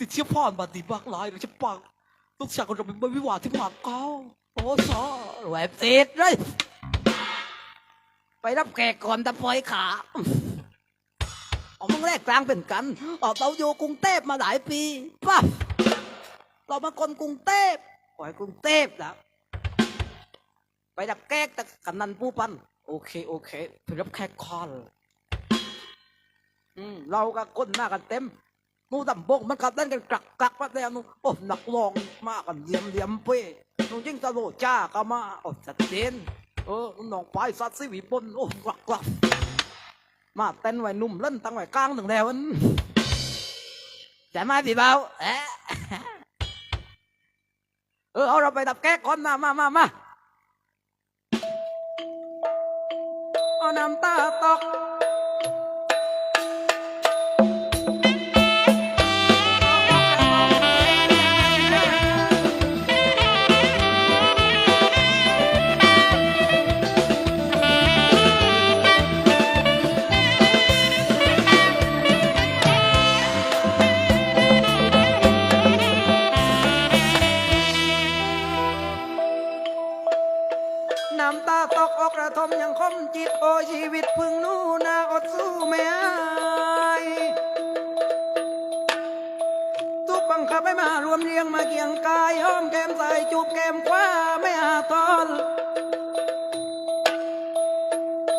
ติดเชื้อพ่อนบัดดีบักหลายหรือจะปังลูกชายของเราเป็นวิวาที่หมากเก้าโอ้ซอแหวบเศษเลย ไปรับแขกก่อนตะพอยขาเอามึงแรกกลางเป็นกัน ออกเราอยู่กรุงเทพมาหลายปีป่ะเรามาคนกรุงเทพปล่อยกรุงเทพนะไปรับแขกแต่กันนันผู้ปันโอเคโอเคไปรับแขกคอนอืมเราก็ก้นหน้ากันเต็ม นู่นดำบกมันกัดเล่นกันกลักกลักมาแล้วนู่นโอ้หนักลองมากกันเยี่ยมเยี่ยมเป้นู่นยิ่งตะโลจ้าก็มาโอ้ชัดเจนเออน้องปลายสัตว์สิวิปนโอ้กลักกลักมาเต้นไว้หนุ่มเล่นตั้งไว้กลางหนึ่งแล้วมันจมาพี่เบาเอะเออเอาเราไปดับแก๊กก่อนมามามามาเอาน้ำตาตก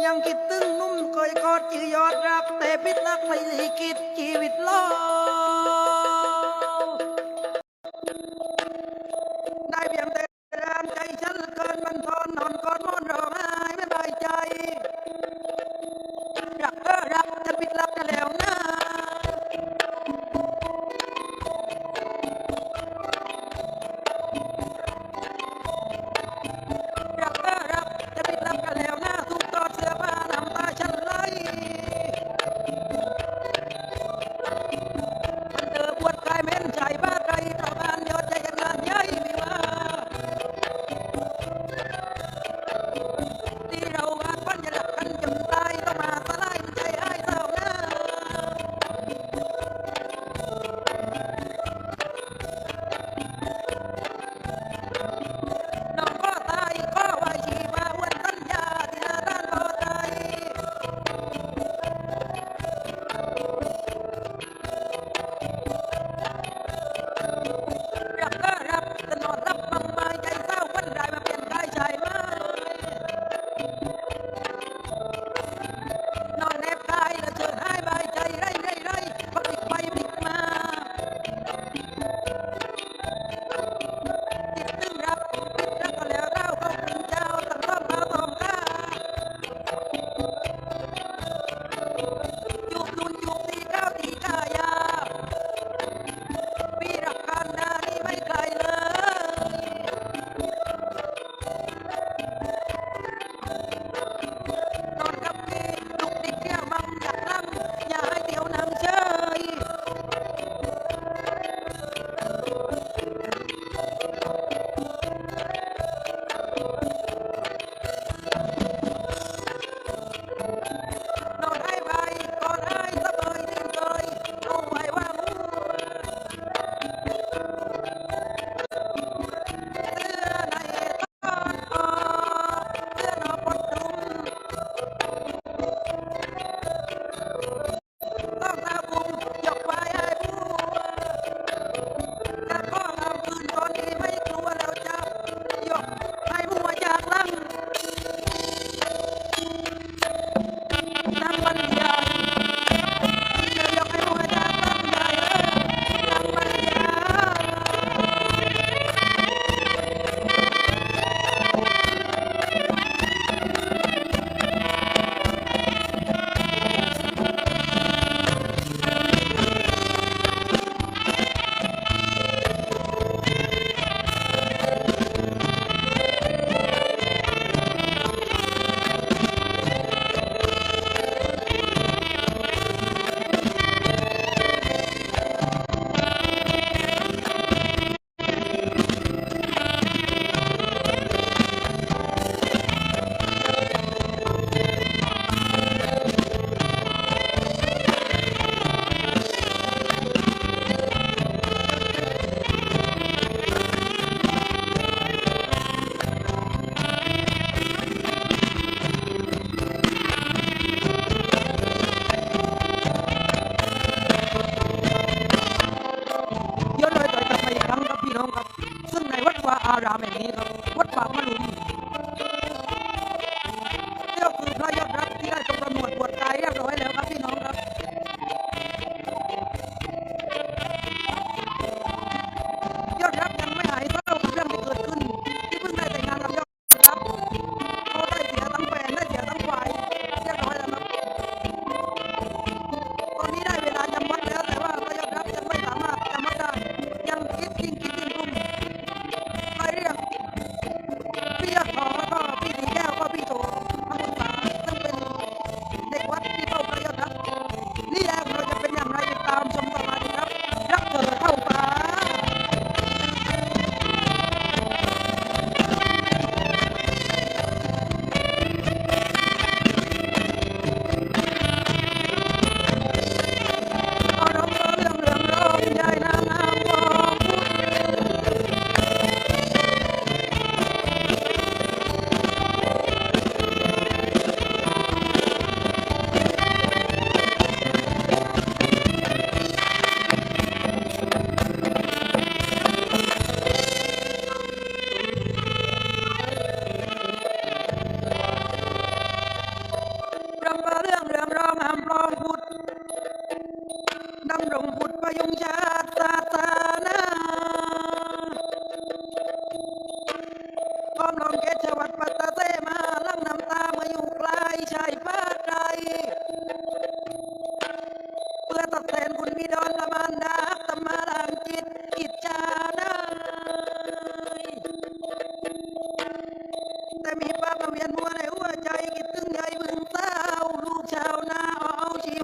ยังคิดตึงนุ่มเคยกอดจือยอดรัก แต่พิษรักไม่ลีกิดชีวิตลอได้เพียงแต่แรงใจฉันเหลือเกินมันทนนอน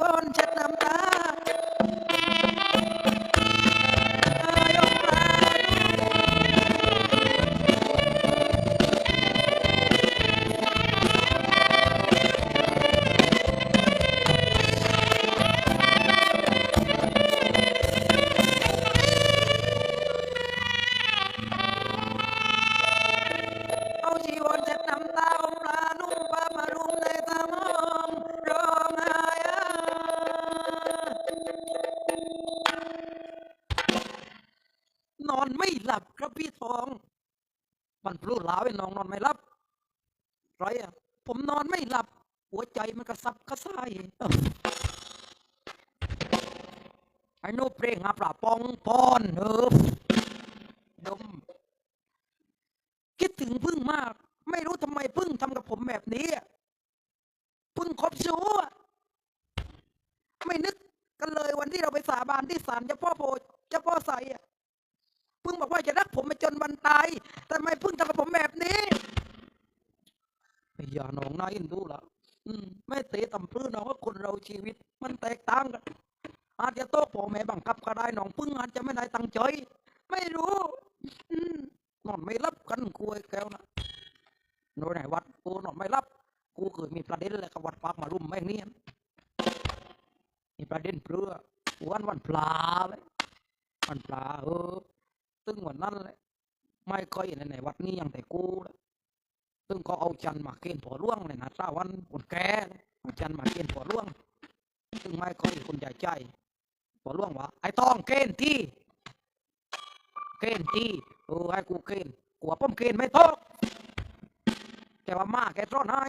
phone, tell them นอนไม่หลับครับพี่ทองมันพลูหลาไอ้น้องนอนไม่หลับไรอะผมนอนไม่หลับ หัวใจมันกระสับกระส่ายเอ้าไอ้โนเพลงอาปลาปองปอนเออดม คิดถึงพึ่งมาก ไม่รู้ทำไมพึ่งทำกับผมแบบนี้พึ่งคบชู้ไม่นึกกันเลยวันที่เราไปสาบานที่ศาลเจ้าพ่อโพเจ้าพ่อใสอะ พึ่งบอกว่าจะรักผมไปจนวันตายแต่ทำไมพึ่งทำกับผมแบบนี้ไอ้ยาหนองน่าเอินดูละอืมไม่เตะต่ำพื้นน้องว่าคนเราชีวิต มันแตกต่างกันอาจจะโตพ่อแม่บังคับก็ได้น้องพึ่งอาจจะไม่ได้ตั้งใจไม่รู้นอนไม่รับกันกูไอ้แก้วนะโน่นไหนวัดกูนอนไม่รับกูเคยมีประเด็นอะไรกับวัดปากมารุมแม่งเนี่ยมีประเด็นเปลือวันวันปลาเลยวันปลาเออ ซึ่งวันนั้นเลยไม่ค่อยในไหนวัดนี้ยังแต่กูเลยซึ่งก็เอาจันมาเกณฑ์ผัวล่วงเลยนะเจ้าวันคนแก่เอาจันมาเกณฑ์ผัวล่วงซึ่งไม่ค่อยคนใหญ่ใจผัวล่วงว่าไอ้ต้องเกณฑ์ที่เกณฑ์ที่เออให้กูเกณฑ์กูว่าผมเกณฑ์ไม่ตกแกว่ามาแกซ่อนให้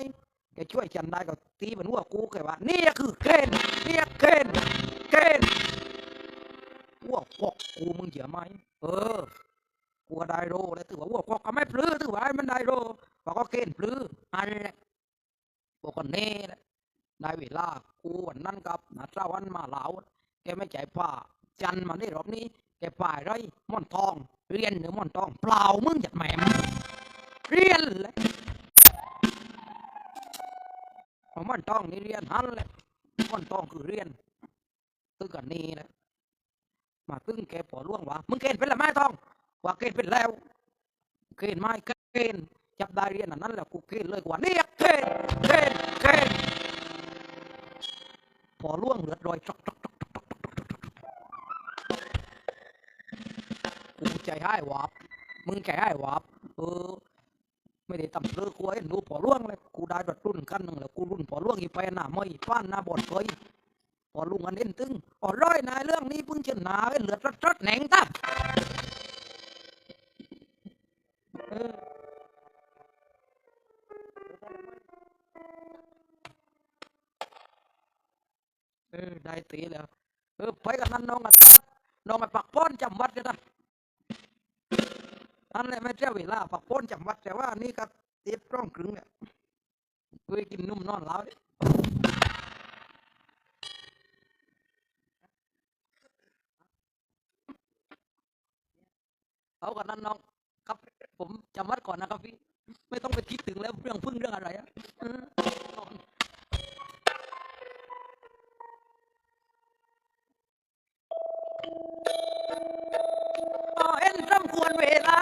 แกช่วยฉันได้ก็ตีมันหัวกูแกว่านี่คือเกณฑ์นี่เกณฑ์เกณฑ์ หัวกอกกูมึงเสียไหมเออกูก็ได้โรแล้วถือว่าหัวกอกก็ไม่ปลื้อถือว่าให้มันได้โรว่าก็เกณฑ์ปลื้ออันแหละบอกคนนี้แหละได้เวลากูวันนั้นกับนาเจ้าวันมาเหลาแกไม่ใจผ้าจันมาได้รอบนี้แกฝ่ายไรม่อนทอง เรียนหรือม่อนทอง เปล่ามึงจัดแหม่มเรียนเลยม่อนทองนี่เรียนหันเลยม่อนทองคือเรียนตึกกันนี่แหละ มาพึ่งแกปอล่วงวะมึงเกณฑ์เป็นละไม่ทองว่าเกณฑ์เป็นแล้ว เกณฑ์ไม่เกณฑ์จับได้เรียนอันนั้นแล้วกูเกณฑ์เลยกว่าเนี่ยเกณฑ์เกณฑ์เกณฑ์พอล่วงเหลือรอยกูใจให้วับมึงใจให้วับเออไม่ได้ตำเลือกูยหนูพอล่วงเลยกูได้รถรุ่นกันหนึ่งแล้วกูรุ่นพอล่วงอีไปหน้าไม่ฟ้านหน้าบอดเคย พอลุงอันเล่นตึงอ๋อร้อยนายเรื่องนี้พึ่งชนะเหลือรถรถดแหน่งตับเออได้ตีแล้วเออไปกับนั่นน้องกันน้องไปปักป้อนจำวัดกันนะอันนี้ไม่ใช่เวลาปักป้อนจำวัดแต่ว่านี่ก็เตี๊ยบกล้องครึ่งเนี่ยเคยกินนุ่มนอนแล้ว เอากันนั้นน้อง ครับ ผมจำวัดก่อนนะครับพี่ ไม่ต้องไปคิดถึงแล้วเรื่องพึ่งเรื่องอะไรอะเอ็นรำควรเวลา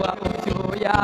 ว่าพิววั